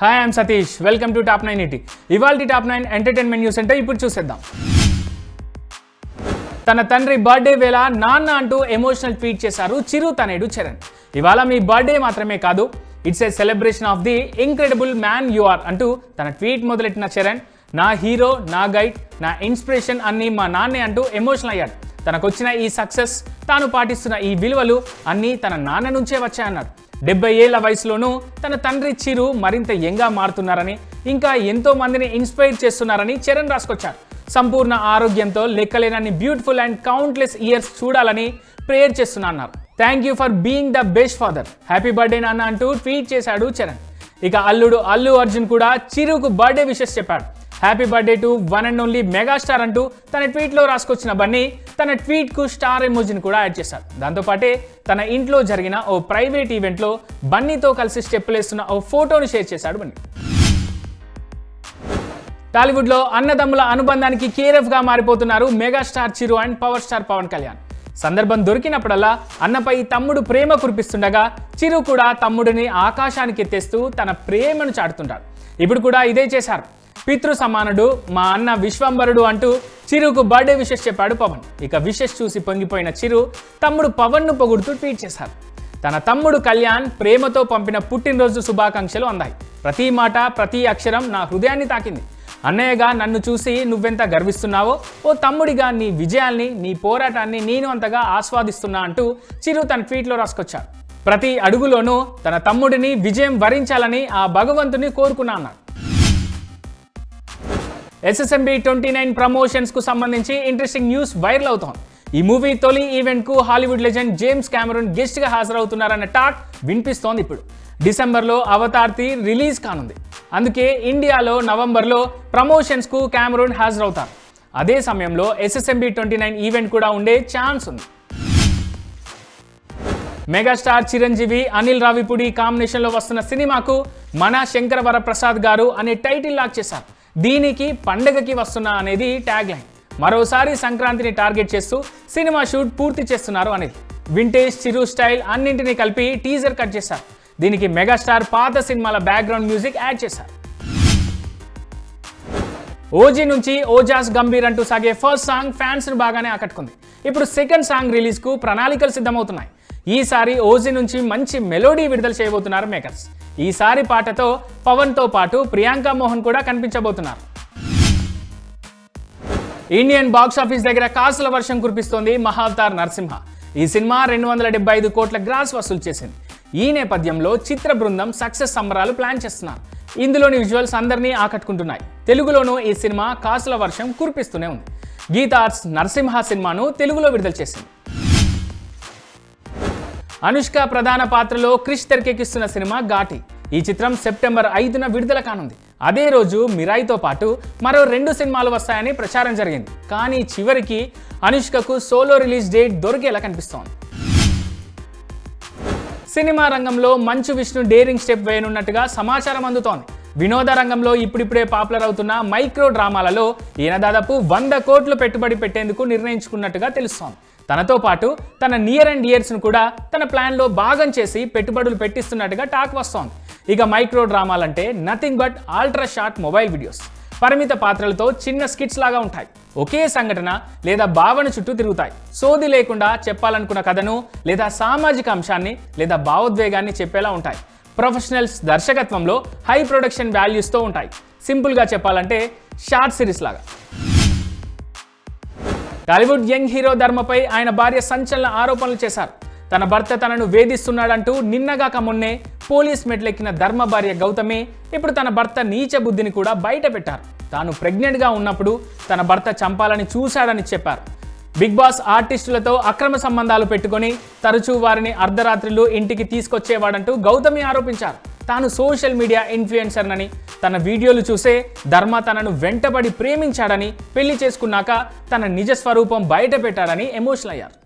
Hi I'm Satish welcome to top nine ET ఇవాళ top nine entertainment news అంటే ఇప్పుడు చూసేద్దాం. తన తండ్రి బర్త్డే వేళ నాన్న అంటూ ఎమోషనల్ ట్వీట్ చేశారు చిరు తనేడు చరణ్. ఇవాళ మీ బర్త్డే మాత్రమే కాదు it's a celebration of the incredible man you are అంటూ తన ట్వీట్ మొదలెట్టిన చరణ్ నా హీరో నా గైడ్ నా ఇన్స్పిరేషన్ అన్ని మా నాన్నే అంటూ ఎమోషనల్ అయ్యాడు. తనకొచ్చిన ఈ సక్సెస్ తాను పాటిస్తున్న ఈ విలువలు అన్నీ తన నాన్న నుంచే వచ్చాయన్నారు. డెబ్బై ఏళ్ళ వయసులోనూ తన తండ్రి చిరు మరింత యంగా మారుతున్నారని ఇంకా ఎంతో మందిని ఇన్స్పైర్ చేస్తున్నారని చరణ్ రాసుకొచ్చారు. సంపూర్ణ ఆరోగ్యంతో లెక్కలేనన్ని బ్యూటిఫుల్ అండ్ కౌంట్లెస్ ఇయర్స్ చూడాలని ప్రేయర్ చేస్తున్నా అన్నారు thank you for being the best father. Happy birthday నాన్న అంటూ ట్వీట్ చేశాడు చరణ్. ఇక అల్లుడు అల్లు అర్జున్ కూడా చిరుకు బర్త్డే విషెస్ చెప్పాడు. Happy birthday to one and only megastar అంటూ తన ట్వీట్లో రాసుకొచ్చిన బన్నీ తన ట్వీట్కు స్టార్ ఎమోజిని కూడా యాడ్ చేశారు. దాంతోపాటే తన ఇంట్లో జరిగిన ఓ ప్రైవేట్ ఈవెంట్లో బన్నీతో కలిసి స్టెప్పులేస్తున్న ఓ ఫోటోను షేర్ చేశాడు బన్నీ. టాలీవుడ్లో అన్నదమ్ముల అనుబంధానికి కేరఫ్గా మారిపోతున్నారు megastar Chiru and power star Pawan Kalyan సందర్భం దొరికినప్పుడల్లా అన్నపై తమ్ముడు ప్రేమ కురిపిస్తుండగా చిరు కూడా తమ్ముడిని ఆకాశానికి ఎత్తేస్తూ తన ప్రేమను చాటుతుంటాడు. ఇప్పుడు కూడా ఇదే చేశారు. పితృ సమానుడు మా అన్న విశ్వంబరుడు అంటూ చిరుకు బర్త్డే విషెస్ చెప్పాడు పవన్. ఇక విషెస్ చూసి పొంగిపోయిన చిరు తమ్ముడు పవన్ను పొగుడుతూ ట్వీట్ చేశారు. తన తమ్ముడు కళ్యాణ్ ప్రేమతో పంపిన పుట్టినరోజు శుభాకాంక్షలు అందాయి. ప్రతి మాట ప్రతి అక్షరం నా హృదయాన్ని తాకింది. అన్నయ్యగా నన్ను చూసి నువ్వెంత గర్విస్తున్నావో ఓ తమ్ముడిగా నీ విజయాల్ని నీ పోరాటాన్ని నేను అంతగా ఆస్వాదిస్తున్నా అంటూ చిరు తన ట్వీట్లో రాసుకొచ్చాడు ప్రతి అడుగులోనూ తన తమ్ముడిని విజయం వరించాలని ఆ భగవంతుని కోరుకున్నా అన్నాడు. ఎస్ఎస్ఎంబి ట్వంటీ నైన్ ప్రమోషన్స్కు సంబంధించి ఇంట్రెస్టింగ్ న్యూస్ వైరల్ అవుతోంది. ఈ మూవీ తొలి ఈవెంట్కు హాలీవుడ్ లెజెండ్ జేమ్స్ కెమెరూన్ గెస్ట్గా హాజరవుతున్నారన్న టాక్ వినిపిస్తోంది ఇప్పుడు. డిసెంబర్లో అవతార్ తి రిలీజ్ కానుంది. అందుకే ఇండియాలో నవంబర్లో ప్రమోషన్స్కు కెమెరూన్ హాజరవుతారు. అదే సమయంలో ఎస్ఎస్ఎంబి ట్వంటీ నైన్ ఈవెంట్ కూడా ఉండే ఛాన్స్ ఉంది. మెగాస్టార్ చిరంజీవి అనిల్ రావిపూడి కాంబినేషన్లో వస్తున్న సినిమాకు మన శంకర వరప్రసాద్ గారు అనే టైటిల్ లాక్ చేశారు. దీనికి పండగకి వస్తున్నా అనేది ట్యాగ్ లైన్ మరోసారి సంక్రాంతిని టార్గెట్ చేస్తూ సినిమా షూట్ పూర్తి చేస్తున్నారు అనేది. వింటేజ్ చిరు స్టైల్ అన్నింటినీ కలిపి టీజర్ కట్ చేశారు. దీనికి మెగాస్టార్ పాత సినిమాల బ్యాక్గ్రౌండ్ మ్యూజిక్ యాడ్ చేశారు. ఓజీ నుంచి ఓజాస్ గంభీర్ అంటూ సాగే ఫస్ట్ సాంగ్ ఫ్యాన్స్ను బాగానే ఆకట్టుకుంది. ఇప్పుడు సెకండ్ సాంగ్ రిలీజ్కు ప్రణాళికలు సిద్ధమవుతున్నాయి. ఈసారి ఓజీ నుంచి మంచి మెలోడీ విడుదల చేయబోతున్నారు మేకర్స్ ఈసారి పాటతో పవన్తో పాటు ప్రియాంక మోహన్ కూడా కనిపించబోతున్నారు. ఇండియన్ బాక్స్ ఆఫీస్ దగ్గర కాసుల వర్షం కురిపిస్తోంది మహావతార్ నరసింహ. ఈ సినిమా రెండు వందల డెబ్బై ఐదు కోట్ల గ్రాస్ వసూలు చేసింది. ఈ నేపథ్యంలో చిత్ర బృందం సక్సెస్ సంబరాలు ప్లాన్ చేస్తున్నారు. ఇందులోని విజువల్స్ అందరినీ ఆకట్టుకుంటున్నాయి. తెలుగులోనూ ఈ సినిమా కాసుల వర్షం కురిపిస్తూనే ఉంది. గీత ఆర్ట్స్ నరసింహ సినిమాను తెలుగులో విడుదల చేసింది. అనుష్క ప్రధాన పాత్రలో క్రిష్ తెరకెక్కిస్తున్న సినిమా ఘాటి. ఈ చిత్రం సెప్టెంబర్ ఐదున విడుదల కానుంది. అదే రోజు మిరాయితో పాటు మరో రెండు సినిమాలు వస్తాయని ప్రచారం జరిగింది. కానీ చివరికి అనుష్కకు సోలో రిలీజ్ డేట్ దొరికేలా కనిపిస్తోంది. సినిమా రంగంలో మంచు విష్ణు డేరింగ్ స్టెప్ వేయనున్నట్టుగా సమాచారం అందుతోంది. వినోద రంగంలో ఇప్పుడిప్పుడే పాపులర్ అవుతున్న మైక్రో డ్రామాలలో ఈయన దాదాపు వంద కోట్లు పెట్టుబడి పెట్టేందుకు నిర్ణయించుకున్నట్టుగా తెలుస్తోంది. తనతో పాటు తన నియర్ అండ్ ఇయర్స్ను కూడా తన ప్లాన్లో భాగం చేసి పెట్టుబడులు పెట్టిస్తున్నట్టుగా టాక్ వస్తోంది. ఇక micro డ్రామాలంటే nothing but ultra short mobile videos పరిమిత పాత్రలతో చిన్న స్కిట్స్ లాగా ఉంటాయి. ఒకే సంఘటన లేదా భావన చుట్టూ తిరుగుతాయి. సోది లేకుండా చెప్పాలనుకున్న కథను లేదా సామాజిక అంశాన్ని లేదా భావోద్వేగాన్ని చెప్పేలా ఉంటాయి. ప్రొఫెషనల్స్ దర్శకత్వంలో హై ప్రొడక్షన్ వాల్యూస్తో ఉంటాయి. సింపుల్గా చెప్పాలంటే షార్ట్ సిరీస్ లాగా. టాలీవుడ్ యంగ్ హీరో ధర్మపై ఆయన భార్య సంచలన ఆరోపణలు చేశారు. తన భర్త తనను వేధిస్తున్నాడంటూ నిన్నగాక మొన్నే పోలీస్ మెట్లెక్కిన ధర్మ భార్య గౌతమి ఇప్పుడు తన భర్త నీచ బుద్ధిని కూడా బయట పెట్టారు తాను ప్రెగ్నెంట్గా ఉన్నప్పుడు తన భర్త చంపాలని చూశాడని చెప్పారు. బిగ్ బాస్ ఆర్టిస్టులతో అక్రమ సంబంధాలు పెట్టుకొని తరచూ వారిని అర్ధరాత్రులు ఇంటికి తీసుకొచ్చేవాడంటూ గౌతమి ఆరోపించారు. తాను సోషల్ మీడియా ఇన్ఫ్లుయెన్సర్నని తన వీడియోలు చూసే ధర్మ తనను వెంటబడి ప్రేమించాడని పెళ్ళి చేసుకున్నాక తన నిజ స్వరూపం బయట పెట్టాడని ఎమోషనల్ అయ్యారు.